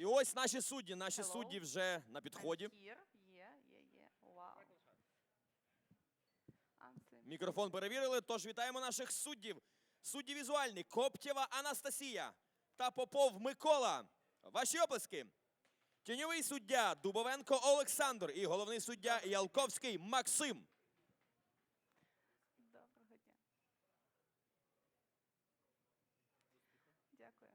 І ось наші судді. Наші Hello. судді вже на підході. I'm here. I'm slim. Мікрофон перевірили. Тож вітаємо наших суддів. Судді візуальні Коптєва Анастасія та Попов Микола. Ваші оплески. Тіньовий суддя Дубовенко Олександр і головний суддя Ялковський Максим. Доброго дня. Дякую.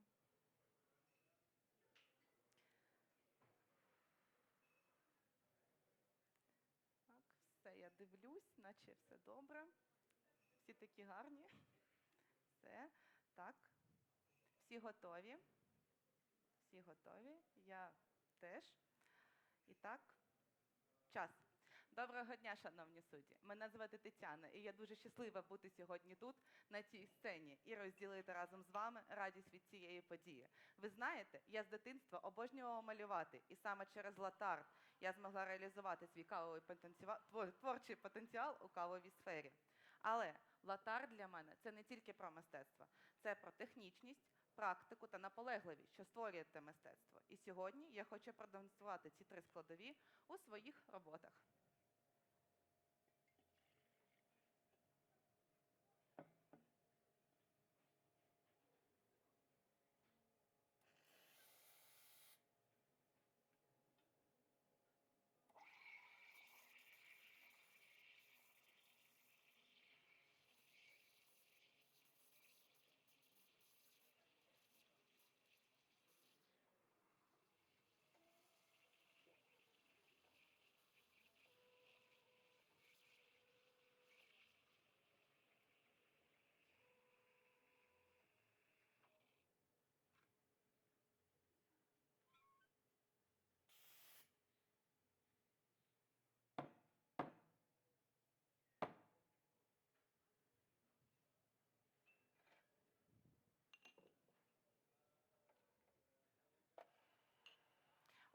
Так, все, я дивлюсь, наче все добре. Всі такі гарні. Все. Так. Всі готові. Всі готові. Я теж. І так, час. Доброго дня, шановні судді. Мене звати Тетяна, і я дуже щаслива бути сьогодні тут, на цій сцені, і розділити разом з вами радість від цієї події. Ви знаєте, я з дитинства обожнювала малювати, і саме через латар я змогла реалізувати свій кавовий потенціал, твор- творчий потенціал у кавовій сфері. Але латар для мене це не тільки про мистецтво, це про технічність, практику та наполегливість, що створює те мистецтво. І сьогодні я хочу продемонструвати ці три складові у своїх роботах.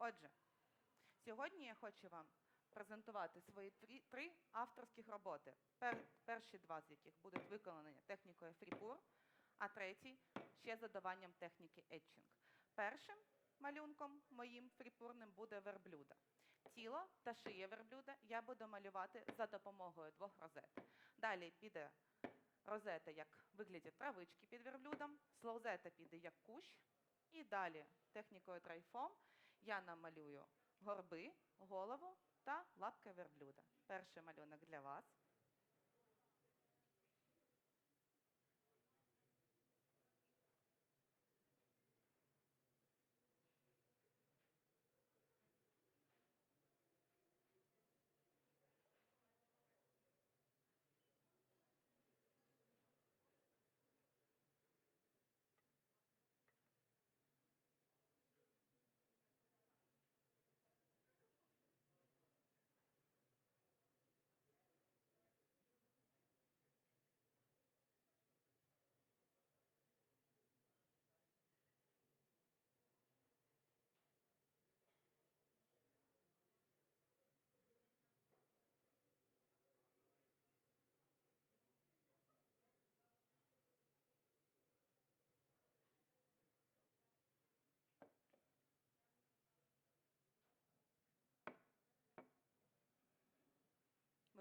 Отже, сьогодні я хочу вам презентувати свої три, авторських роботи. Пер, перші два з яких будуть виконані технікою фріпур, а третій ще з додаванням техніки етчинг. Першим малюнком моїм фріпурним буде верблюда. Тіло та шия верблюда я буду малювати за допомогою двох розет. Далі піде розета як вигляді травички під верблюдом, слоузета піде як кущ, і далі технікою трайфом я намалюю горби, голову та лапки верблюда. Перший малюнок для вас.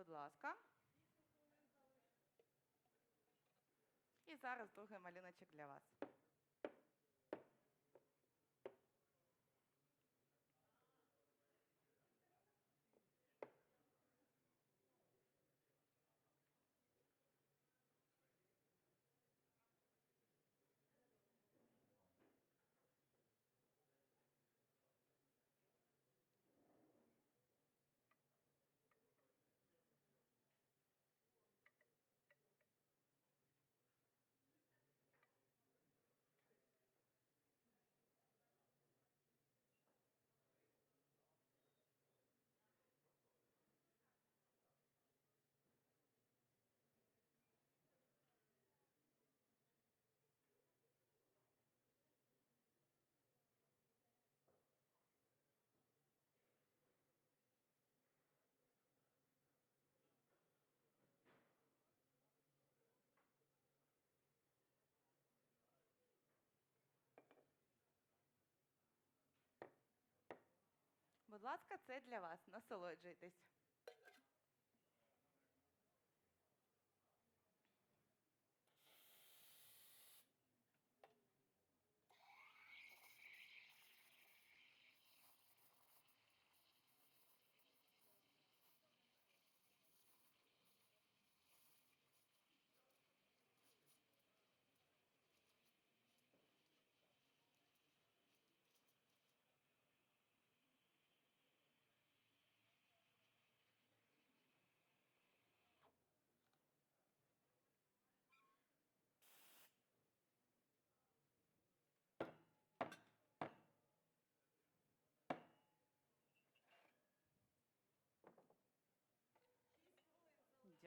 Будь ласка. І зараз другий малюночок для вас. Будь ласка, це для вас. Насолоджуйтесь.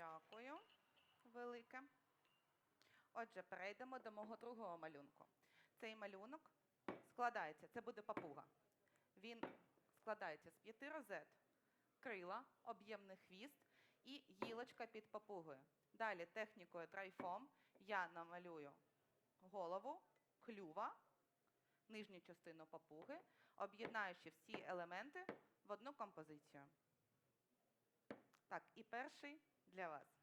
Дякую. Велике. Отже, перейдемо до мого другого малюнку. Цей малюнок складається, це буде папуга. Він складається з п'яти розет, крила, об'ємний хвіст і гілочка під папугою. Далі технікою трайфом я намалюю голову, клюва, нижню частину папуги, об'єднаючи всі елементи в одну композицію. Так, і перший для вас.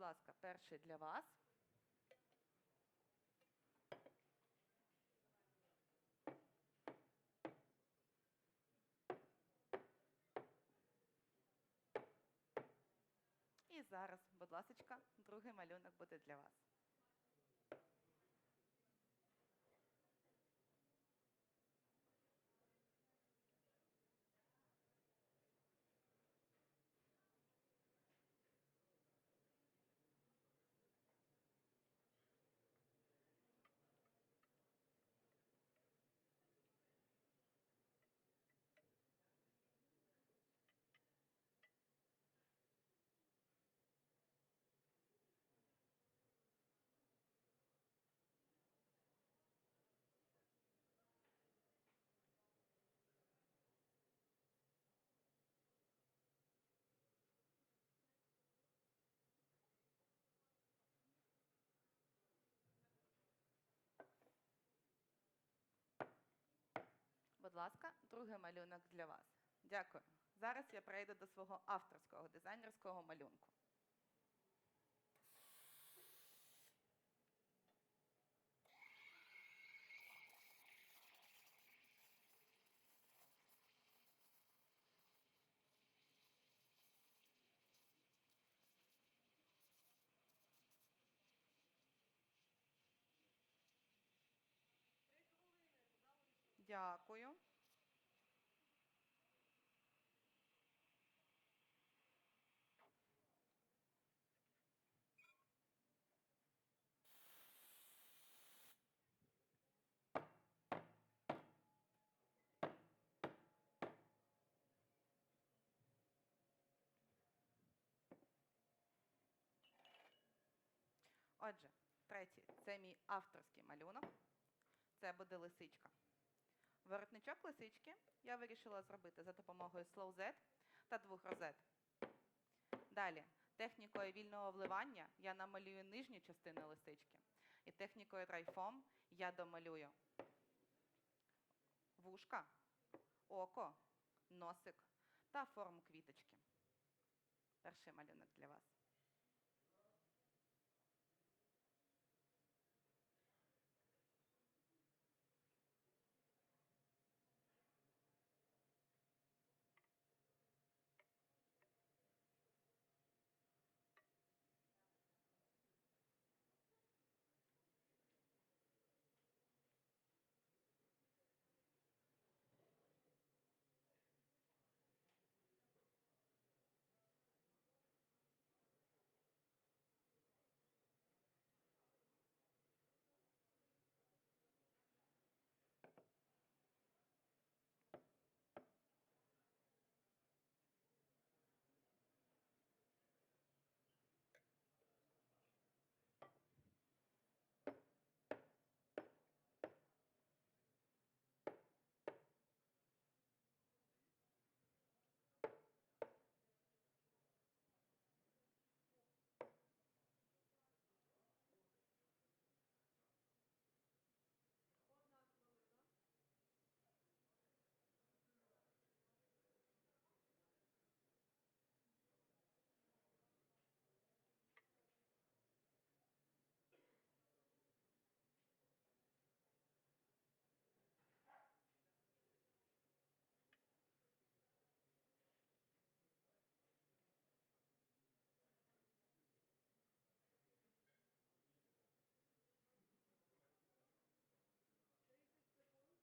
Будь ласка, перший для вас. І зараз, будь ласка, другий малюнок буде для вас. Ласка, другий малюнок для вас. Дякую. Зараз я перейду до свого авторського дизайнерського малюнку. Дякую. Отже, третій це мій авторський малюнок. Це буде лисичка. Воротничок лисички я вирішила зробити за допомогою Slow Z та двох розет. Далі, технікою вільного вливання я намалюю нижню частину лисички. І технікою Dry я домалюю вушка, око, носик та форму квіточки. Перший малюнок для вас.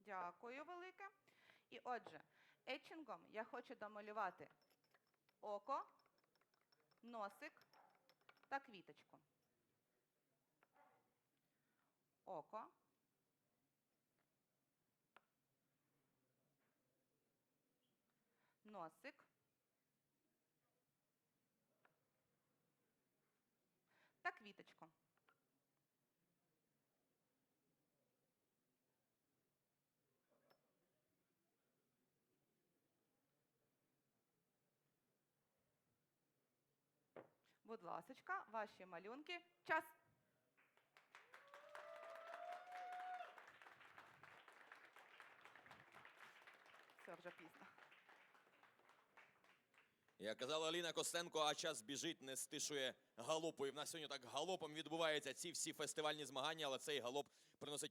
Дякую велике. І отже, етчингом я хочу домалювати око, носик та квіточку. Око. Носик. Та квіточку. Будь ласочка, ваші малюнки. Час. Все вже пізно. Як казала Аліна Костенко, а час біжить, не стишує галопу. І в нас сьогодні так галопом відбуваються ці всі фестивальні змагання, але цей галоп приносить